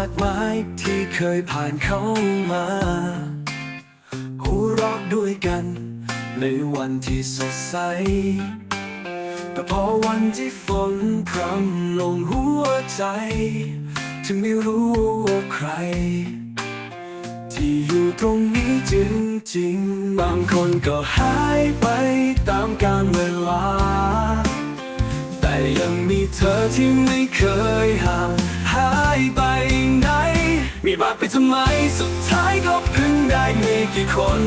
ากมายที่เคยผ่านเข้ามาหัวเราะด้วยกัน ในวันที่สดใส แต่พอวันที่ฝนพรำลงหัวใจ ถึงไม่รู้ว่าใคร ที่อยู่ตรงนี้จริงๆ บางคนก็หายไปตามกาลเวลา แต่ยังมีเธอที่ไม่เคยห่าง บาดไปทำไมสุดท้ายก็เพิ่งได้ไมีกี่คน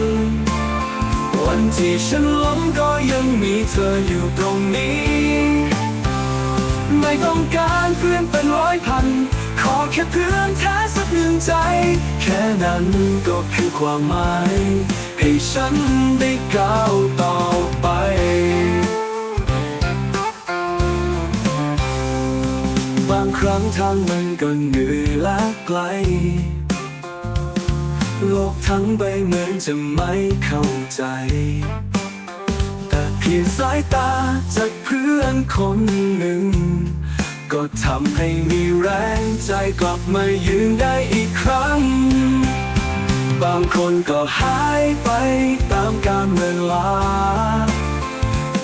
วันที่ฉันล้มก็ยังมีเธออยู่ตรงนี้ ไม่ต้องการเพื่อนเป็นร้อยพัน ขอแค่เพื่อนแท้สักหนึ่งใจ แค่นั้นก็คือความหมาย ให้ฉันได้ก้าว บางครั้งทางมันก็เหนื่อยและไกล โลกทั้งใบเหมือนจะไม่เข้าใจ แต่เพียงสายตาจากเพื่อนคนหนึ่ง ก็ทำให้มีแรงใจกลับมายืนได้อีกครั้ง บางคนก็หายไปตามกาลเวลา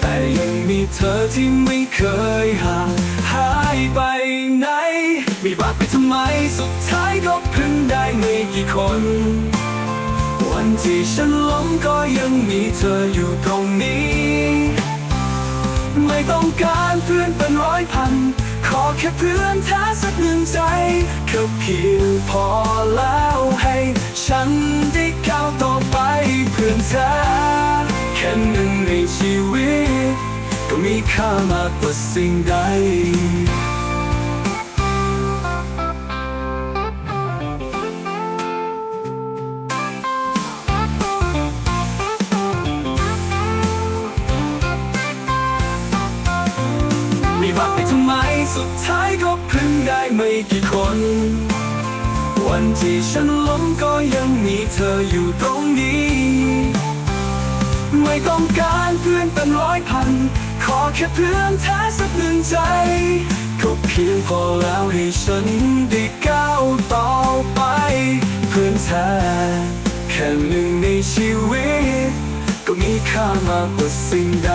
แต่ยังมีเธอที่ไม่เคยหา ไปทำไมสุดท้ายก็เพิ่งได้ไม่กี่คน วันที่ฉันล้มก็ยังมีเธออยู่ตรงนี้ ไม่ต้องการเพื่อนเป็นร้อยพัน ขอแค่เพื่อนแท้สักหนึ่งใจก็เพียงพอแล้วให้ฉันได้ก้าวต่อไปเพื่อนแท้แค่หนึ่งในชีวิต ก็มีค่ามากกว่าสิ่งใด สุดท้ายก็พิ่งได้ไม่กี่คน วันที่ฉันล้มก็ยังมีเธออยู่ตรงนี้ ไม่ต้องการเพื่อนเป็นร้อยพัน ขอแค่เพื่อนแท้สักหนึ่งใจ ก็เพียงพอแล้วให้ฉันได้ก้าวต่อไป เพื่อนแท้แค่หนึ่งในชีวิต ก็มีค่ามากกว่าสิ่งใด